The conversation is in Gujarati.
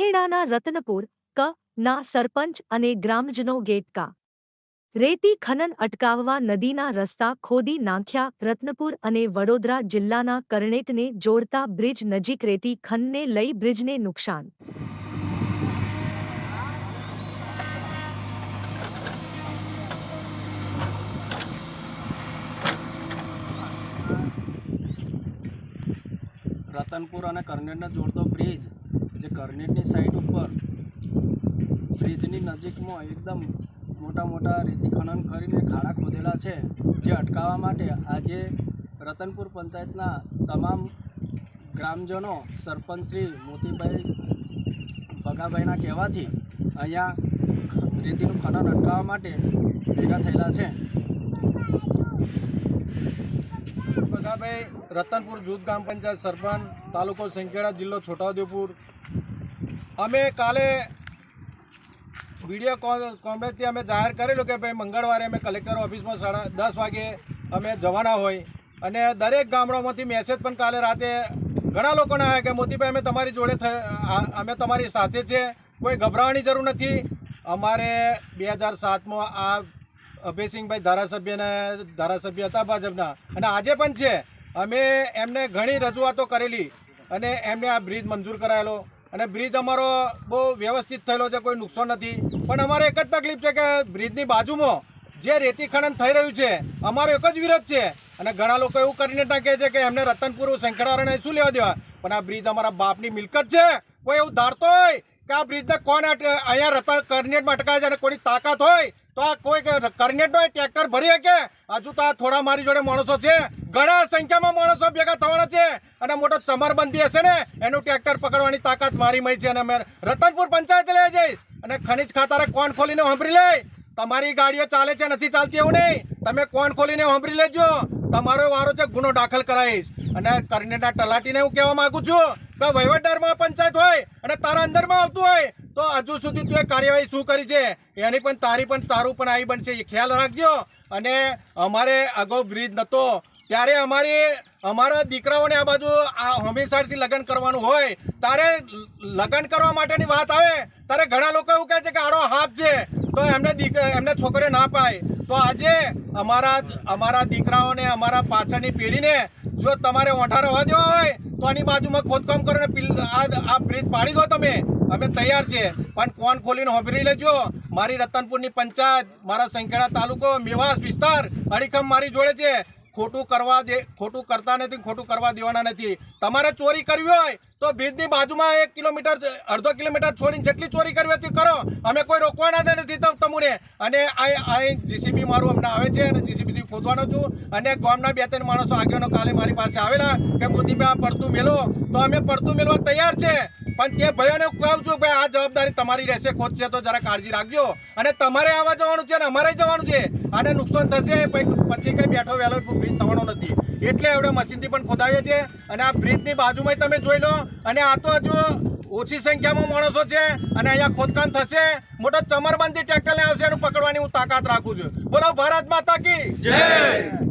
ખણેડાના રતનપુર, ક, ના સરપંચ અને ગ્રામજનો ગેટકા. રેતી ખનન અટકાવવા નદીના રસ્તા ખોદી નાખ્યા રત્નપુર અને વડોદરા જિલ્લાના કરણેટને જોડતા બ્રિજ નજીક રેતી ખનને લઈ બ્રિજને નુકસાન. રતનપુર અને કરનેટને જોડતો બ્રિજ જે કરનેટની સાઈડ ઉપર બ્રિજની નજીકમાં એકદમ મોટા મોટા રેતી ખનન કરીને ખાડા ખોદેલા છે, જે અટકાવવા માટે આજે રતનપુર પંચાયતના તમામ ગ્રામજનો સરપંચ શ્રી મોતીભાઈ ભગાભાઈના કહેવાથી અહીંયા રેતીનું ખનન અટકાવવા માટે ભેગા થયેલા છે. ભગાભાઈ, રતનપુર જૂથ ગ્રામ પંચાયત સરપંચ, તાલુકો સંખેડા જિલ્લો છોટાઉદેપુર. અમે કાલે વીડિયો કોન્ફરન્સથી અમે જાહેર કરેલું કે ભાઈ મંગળવારે અમે કલેક્ટર ઓફિસમાં સાડા દસ વાગે અમે જવાના હોય. અને દરેક ગામડામાંથી મેસેજ પણ કાલે રાતે ઘણા લોકોને આવ્યા કે મોતીભાઈ, અમે તમારી જોડે અમે તમારી સાથે છે. કોઈ ગભરાવાની જરૂર નથી. અમારે બે હજાર સાતમાં આ અભયસિંહભાઈ ધારાસભ્યને ધારાસભ્ય હતા ભાજપના. અને આજે પણ છે. અમે એમને ઘણી રજૂઆતો કરેલી અને એમને આ બ્રિજ મંજૂર કરાયેલો. અને બ્રિજ અમારો બહુ વ્યવસ્થિત થયેલો છે, કોઈ નુકસાન નથી. પણ અમારે એક જ તકલીફ છે કે બ્રિજની બાજુમાં જે રેતી ખનન થઈ રહ્યું છે, અમારો એક જ વિરોધ છે. અને ઘણા લોકો એવું કરીને ટાંકે છે કે એમને રતનપુર સંખેડાવાળાને શું લેવા દેવા. પણ આ બ્રિજ અમારા બાપની મિલકત છે. કોઈ એવું ધારતો હોય કે આ બ્રિજને કોણ અહીંયા રતન કરનેટમાં અટકાય છે અને કોની તાકાત હોય, તો આ કોઈ કરનેટ હોય, ટ્રેક્ટર ભરી શકે. હજુ તો આ થોડા મારી જોડે માણસો છે. ઘણા સંખ્યામાં માણસો ભેગા થવાના છે અને મોટો ચમરબંધી હશે ને, એનું ટ્રેક્ટર પકડવાની તાકાત મારી મય છે અને અમે રતનપુર પંચાયત લઈ જઈશ. અને ખનીજ ખાતારે કોણ ખોલીને સાંભળી લે? તમારી ગાડીઓ ચાલે છે, નથી ચાલતી એવું નહીં. તમે કોણ ખોલીને સાંભળી લેજો. તમારો વારો છે, ગુનો દાખલ કરાવીશ અને કરનેટના તલાટીને હું કહેવા માગું છું કે વહીવટદારમાં પંચાયત હોય અને તારા અંદરમાં આવતું હોય, તો હજુ સુધી તું એ કાર્યવાહી શું કરી છે? એની પણ તારી પણ તારું પણ આવી બનશે, એ ખ્યાલ રાખજો. અને અમારે અગાઉ બ્રિજ નહોતો ત્યારે અમારી, અમારા દીકરાઓને આ બાજુ આ હંમેશાથી લગ્ન કરવાનું હોય, ત્યારે લગ્ન કરવા માટેની વાત આવે, ત્યારે ઘણા લોકો એવું કહે છે કે આડો હાફ છે, તો એમને દીક, એમને છોકરીઓ ના પાય. તો આજે અમારા અમારા દીકરાઓને, અમારા પાછળની પેઢીને જો તમારે ઓંઠા રહેવા દેવા હોય, તો આની બાજુમાં ખોદકામ કરો ને આ બ્રિજ પાડી દો તમે. અમે તૈયાર છે. પણ કોણ ખોલીને હોભરી લેજો? મારી રતનપુરની પંચાયત, મારા સંખેડા તાલુકો, મેવાસ વિસ્તાર, અડીખમ મારી જોડે છે. ખોટું કરવા દે ખોટું કરતા નથી, ખોટું કરવા દેવાના નથી. તમારે ચોરી કરવી હોય તો બ્રિજની બાજુમાં એક કિલોમીટર, અડધો કિલોમીટર છોડીને જેટલી ચોરી કરવી હતી કરો. અમે કોઈ રોકવાના જ નથી તમને. અને આ જીસીબી મારું અમને આવે છે અને જીસીબીથી ખોદવાનો છું. અને ગામના બે ત્રણ માણસો આગેવાનો કાલે મારી પાસે આવેલા કે મોદીભાઈ આ પડતું મેલો. તો અમે પડતું મેળવા તૈયાર છે. પણ તે ભાઈઓને કહું છું ભાઈ, આ જવાબદારી તમારી રહેશે, ખોટ છે, તો જરા કાળજી રાખજો. અને તમારે આવવા જવાનું છે અને અમારે જવાનું છે. આને નુકસાન થશે, પછી કંઈ બેઠો વહેલો બ્રિજ થવાનો નથી. એટલે આપણે મશીનથી પણ ખોદાવીએ છીએ. અને આ બ્રિજની બાજુમાં તમે જોઈ લો. અને આ તો હજુ ઓછી સંખ્યામાં માણસો છે. અને અહીંયા ખોદકામ થશે. મોટો ચમરબંધી ટ્રેક્ટરને આવશે, એનું પકડવાની હું તાકાત રાખું છું. બોલો, ભારત માતા કી. જય!